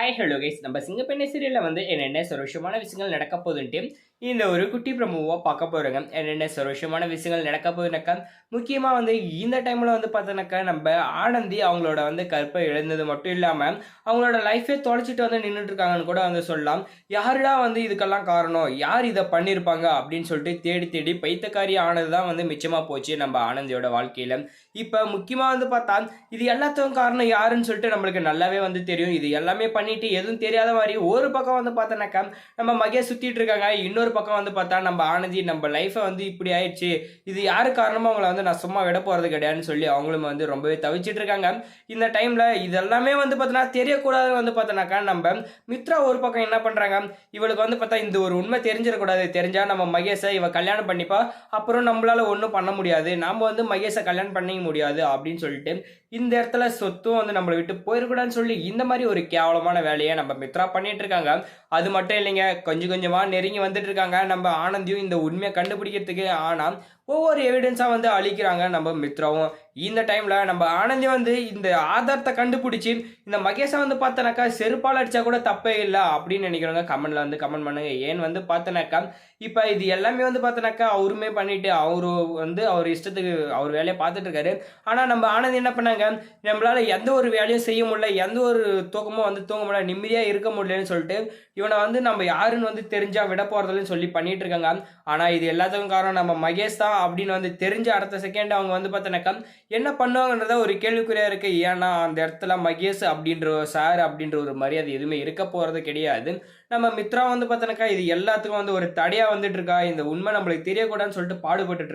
Hi hello guys நம்ம சிங்கப்பெண்ணை சீரியலில் வந்து என்னென்ன சரோஷமான விஷயங்கள் நடக்க போகுதுன்ட்டு இந்த ஒரு குட்டி பிரமுவாக பார்க்க போகிறோங்க என்னென்ன சரோஷமான விஷயங்கள் நடக்க போகுதுனாக்கா முக்கியமாக வந்து இந்த டைமில் வந்து பார்த்தோன்னாக்கா நம்ம ஆனந்தி அவங்களோட வந்து கற்பை இழந்தது மட்டும் இல்லாமல் அவங்களோட லைஃபே தொலைச்சிட்டு வந்து நின்றுட்டு இருக்காங்கன்னு கூட வந்து சொல்லலாம். யாருடா வந்து இதுக்கெல்லாம் காரணம்? யார் இதை பண்ணியிருப்பாங்க அப்படின்னு சொல்லிட்டு தேடி தேடி பைத்தக்காரி ஆனது தான் வந்து மிச்சமாக போச்சு நம்ம ஆனந்தியோட வாழ்க்கையில். இப்போ முக்கியமாக வந்து பார்த்தா இது எல்லாத்துக்கும் காரணம் யாருன்னு சொல்லிட்டு நம்மளுக்கு நல்லாவே வந்து தெரியும். இது எல்லாமே பண்ணிட்டு எதுவும் தெரியாத மாதிரி ஒரு பக்கம் வந்து பார்த்தோன்னாக்கா நம்ம மகையை சுற்றிட்டு இருக்காங்க. இன்னொரு பக்கம் வந்து பார்த்தா நம்ம ஆனந்தி நம்ம லைஃப்பை வந்து இப்படி ஆயிடுச்சு. இது யாரு காரணமாக அவங்கள வந்து நான் சும்மா விட போகிறது கிடையாதுன்னு சொல்லி அவங்களும் வந்து ரொம்பவே தவிச்சிட்டு இருக்காங்க. இந்த டைமில் இதெல்லாமே வந்து பார்த்தோன்னா தெரியக்கூடாது வந்து பார்த்தோன்னாக்கா நம்ம மித்ரா ஒரு பக்கம் என்ன பண்ணுறாங்க இவளுக்கு வந்து பார்த்தா இந்த ஒரு உண்மை தெரிஞ்சிடக்கூடாது. தெரிஞ்சா நம்ம மகேஷை இவ கல்யாணம் பண்ணிப்பா. அப்புறம் நம்மளால ஒன்றும் பண்ண முடியாது. நாம வந்து மகேஷை கல்யாணம் பண்ணிக்க முடியாது அப்படின்னு சொல்லிட்டு இந்த இடத்துல சொத்தும் வந்து நம்மளை விட்டு போயிடக்கூடாதுன்னு சொல்லி இந்த மாதிரி ஒரு கேவலமான வேலையை நம்ம மித்ரா பண்ணிட்டு இருக்காங்க. அது மட்டும் இல்லைங்க கொஞ்சம் கொஞ்சமாக நெருங்கி வந்துட்டு இருக்காங்க. நம்ம ஆனந்தியும் இந்த உண்மையை கண்டுபிடிக்கிறதுக்கு ஆனால் ஒவ்வொரு எவிடன்ஸாக வந்து அழிக்கிறாங்க நம்ம மித்ராவும். இந்த டைமில் நம்ம ஆனந்தி வந்து இந்த ஆதாரத்தை கண்டுபிடிச்சி இந்த மகேஷை வந்து பார்த்தனாக்கா செருப்பால் அடித்தா கூட தப்பே இல்லை அப்படின்னு நினைக்கிறவங்க கமெண்ட்ல வந்து கமெண்ட் பண்ணுங்க. ஏன் வந்து பார்த்தனாக்கா இப்போ இது எல்லாமே வந்து பார்த்தனாக்கா அவருமே பண்ணிட்டு அவரு வந்து அவர் இஷ்டத்துக்கு அவர் வேலையை பார்த்துட்டு இருக்காரு. ஆனால் நம்ம ஆனந்தி என்ன பண்ணாங்க? நம்மளால எந்த ஒரு வேலையும் செய்ய முடியல எந்த ஒரு தூக்கமும் வந்து தூங்க முடியல நிம்மதியாக இருக்க முடியலன்னு சொல்லிட்டு இவனை வந்து நம்ம யாருன்னு வந்து தெரிஞ்சா விட போறதில்லன்னு சொல்லி பண்ணிட்டு இருக்காங்க. ஆனால் இது எல்லாத்துக்கும் காரணம் நம்ம மகேஷ் தான் அப்படின்னு வந்து தெரிஞ்ச அடுத்த செகண்ட் அவங்க வந்து பார்த்தனாக்கா என்ன பண்ணுவாங்கன்றத ஒரு கேள்விக்குறியாக இருக்குது ஏன்னா அந்த இடத்துல மகேஷ் அப்படின்ற சார் அப்படின்ற ஒரு மரியாதை எதுவுமே இருக்க போகிறது கிடையாது. நம்ம மித்ரா வந்து பார்த்தனாக்கா இது எல்லாத்துக்கும் வந்து ஒரு தடையாக வந்துட்டு இருக்கா? இந்த உண்மை நம்மளுக்கு தெரியக்கூடாதுன்னு சொல்லிட்டு பாடுபட்டுட்டு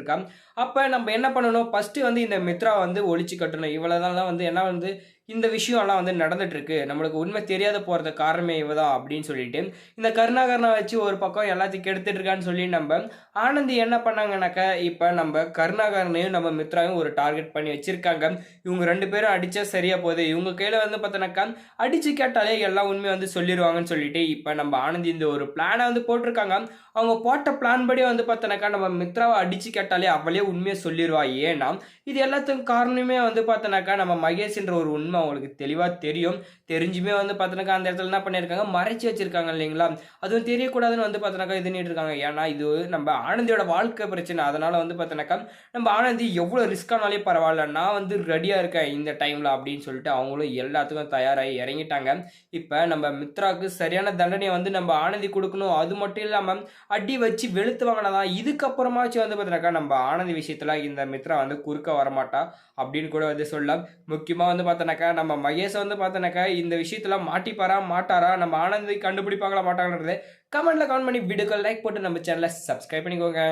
அப்போ நம்ம என்ன பண்ணணும்? ஃபஸ்ட்டு வந்து இந்த மித்ரா வந்து ஒழிச்சு கட்டணும். இவ்வளோதான் வந்து என்ன வந்து இந்த விஷயம்லாம் வந்து நடந்துட்டுருக்கு. நம்மளுக்கு உண்மை தெரியாத போகிறது காரணமே இவதான் அப்படின்னு சொல்லிட்டு இந்த கருணாகரனை வச்சு ஒரு பக்கம் எல்லாத்தையும் கெடுத்துட்டு இருக்கான்னு சொல்லி நம்ம ஆனந்தி என்ன பண்ணாங்கனாக்கா இப்போ நம்ம கருணாகரனையும் நம்ம மித்ராவையும் ஒரு டார்கெட் பண்ணி வச்சுருக்காங்க. இவங்க ரெண்டு பேரும் அடித்தா சரியாக போகுது. இவங்க கையில் வந்து பார்த்தோன்னாக்கா அடித்து கேட்டாலே எல்லாம் உண்மையை வந்து சொல்லிடுவாங்கன்னு சொல்லிட்டு இப்போ நம்ம ஆனந்தி இந்த ஒரு பிளானை வந்து போட்டிருக்காங்க. அவங்க போட்ட பிளான் படி வந்து பார்த்தோன்னாக்கா நம்ம மித்ராவை அடித்து கேட்டாலே அவளே உண்மையை சொல்லிடுவா ஏன்னா இது எல்லாத்துக்கும் காரணமே வந்து பார்த்தோன்னாக்கா நம்ம மகேஷ்ன்ற ஒரு உண்மை அவங்களுக்கு தெளிவாக தெரியும். தெரிஞ்சுமே வந்து பார்த்தனாக்கா அந்த இடத்துல என்ன பண்ணியிருக்காங்க? மறைச்சி வச்சிருக்காங்க இல்லைங்களா? அதுவும் தெரியக்கூடாதுன்னு வந்து பார்த்தோன்னாக்கா இது பண்ணிட்டு இருக்காங்க ஏன்னா இது நம்ம ஆனந்தியோட வாழ்க்கை பிரச்சனை. அதனால வந்து பார்த்தோன்னாக்கா நம்ம ஆனந்தி எவ்வளோ ரிஸ்கானாலே பரவாயில்ல. நான் வந்து ரெடியாக இருக்கேன் இந்த டைமில் அப்படின்னு சொல்லிட்டு அவங்களும் எல்லாத்துக்கும் தயாராகி இறங்கிட்டாங்க. இப்போ நம்ம மித்ராவுக்கு சரியான தண்டனையை வந்து நம்ம ஆனந்தி கொடுக்கணும். அது மட்டும் இல்லாமல் அடி வச்சு வெளுத்து வாங்கினதான் இதுக்கப்புறமாச்சும் வந்து பார்த்தீங்கன்னாக்கா நம்ம ஆனந்தி விஷயத்தில் இந்த மித்ரா வந்து குறுக்க வரமாட்டா அப்படின்னு கூட வந்து சொல்லலாம். முக்கியமாக வந்து பார்த்தோன்னாக்கா நம்ம மகேஷை வந்து பார்த்தோன்னாக்கா இந்த விஷயத்தில் மாட்டிப்பாரா மாட்டாரா நம்ம ஆனந்தி கண்டுபிடிப்பாங்களா மாட்டாங்கன்றது கமெண்ட்டில் கமெண்ட் பண்ணி வீடியோக்கள் லைக் போட்டு நம்ம சேனலை சப்ஸ்கிரைப் பண்ணிக்கோங்க.